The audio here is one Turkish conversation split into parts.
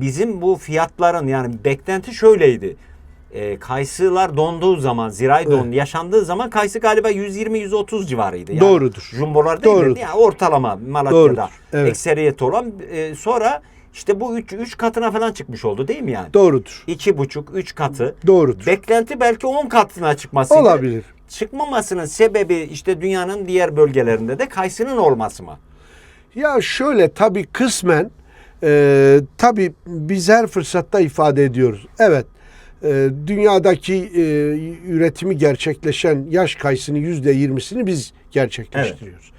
Bizim bu fiyatların yani beklenti şöyleydi. E, kayısılar donduğu zaman, zirai don yaşandığı zaman kayısı galiba 120-130 civarıydı. Yani Doğrudur. Jumbolar değil Doğrudur. yani ortalama Malatya'da Doğrudur, evet. ekseriyet olan. E, sonra işte bu 3 3 katına falan çıkmış oldu değil mi yani? Doğrudur. İki buçuk, üç katı. Doğrudur. Beklenti belki 10 katına çıkmasıydı. Olabilir. Çıkmamasının sebebi işte dünyanın diğer bölgelerinde de kayısının olması mı? Ya şöyle tabii kısmen e, tabii biz her fırsatta ifade ediyoruz. Evet e, dünyadaki e, üretimi gerçekleşen yaş kayısının yüzde yirmisini biz gerçekleştiriyoruz.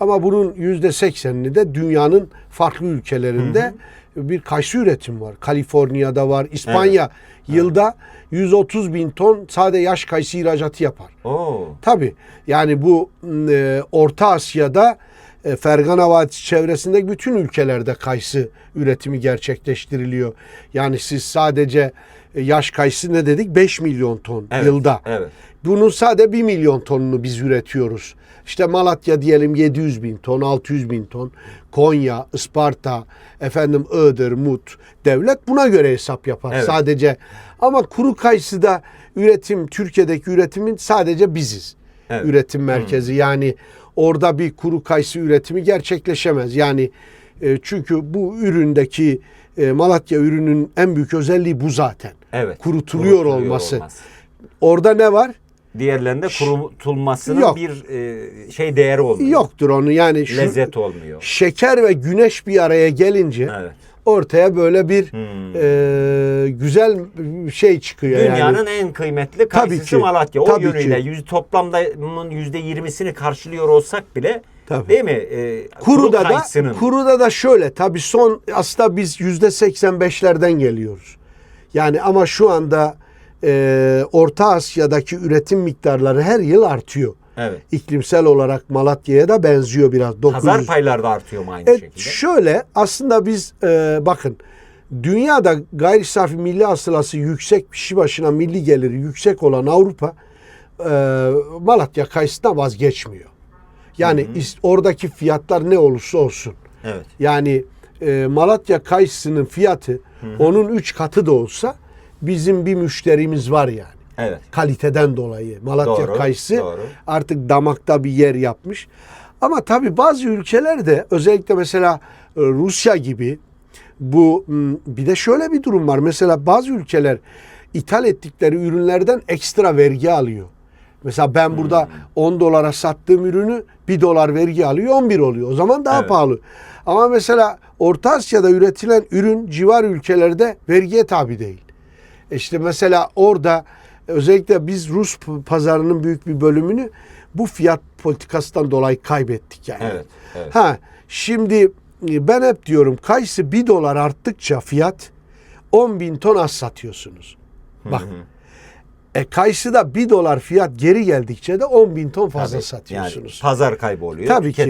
Ama bunun yüzde seksenini de dünyanın farklı ülkelerinde bir kayısı üretim var. Kaliforniya'da var, İspanya yılda 130 bin ton sade yaş kayısı ihracatı yapar. Oo. Tabii yani bu e, Orta Asya'da Fergana Vadisi çevresindeki bütün ülkelerde kayısı üretimi gerçekleştiriliyor. Yani siz sadece e, yaş kayısı ne dedik? 5 milyon ton Evet, yılda. evet. Bunun sadece 1 milyon tonunu biz üretiyoruz. İşte Malatya diyelim 700 bin ton, 600 bin ton. Konya, Isparta, efendim Iğdır, Mut. Devlet buna göre hesap yapar Evet. sadece. Ama kuru kayısıda üretim, Türkiye'deki üretimin sadece biziz. Evet. Üretim merkezi. Yani orada bir kuru kayısı üretimi gerçekleşemez. Yani e, çünkü bu üründeki e, Malatya ürünün en büyük özelliği bu zaten. Evet. Kurutuluyor, olması. Orada ne var? Diğerlerinde kurutulmasının Yok. bir e, şey değeri olmuyor. Yoktur onu yani şu Lezzet olmuyor. şeker ve güneş bir araya gelince Evet. Ortaya böyle bir Hmm. e, güzel şey çıkıyor Dünyanın yani. en kıymetli Tabii kayısısı ki, Malatya. O tabii yönüyle ki. yüz, toplamda bunun yüzde yirmisini karşılıyor olsak bile Tabii. değil mi? E, Kuruda kuru da kuruda da şöyle tabii son aslında biz yüzde 85'lerden geliyoruz. Yani ama şu anda e, Orta Asya'daki üretim miktarları her yıl artıyor. Evet. İklimsel olarak Malatya'ya da benziyor biraz. 900 Pazar payları da artıyor mu aynı E, şekilde? şöyle aslında biz e, bakın dünyada gayri safi milli hasılası yüksek kişi başına milli geliri yüksek olan Avrupa e, Malatya kayısından vazgeçmiyor. Yani is- oradaki fiyatlar ne olursa olsun. Evet. Yani e, Malatya kayısının fiyatı onun üç katı da olsa bizim bir müşterimiz var yani Evet. kaliteden dolayı. Malatya Doğru, kayısı doğru. artık damakta bir yer yapmış. Ama tabii bazı ülkelerde özellikle mesela e, Rusya gibi bu bir de şöyle bir durum var. Mesela bazı ülkeler ithal ettikleri ürünlerden ekstra vergi alıyor. Mesela ben burada Hmm. 10 dolara sattığım ürünü 1 dolar vergi alıyor 11 oluyor. O zaman daha Evet. pahalı. Ama mesela Orta Asya'da üretilen ürün civar ülkelerde vergiye tabi değil. İşte mesela orada özellikle biz Rus pazarının büyük bir bölümünü bu fiyat politikasından dolayı kaybettik yani. Evet, evet. Ha şimdi e, ben hep diyorum kayısı 1 dolar arttıkça fiyat 10 bin ton az satıyorsunuz. Bak. E kayısı da 1 dolar fiyat geri geldikçe de 10 bin ton fazla Tabii. satıyorsunuz. Yani pazar kaybı oluyor. Tabii ki.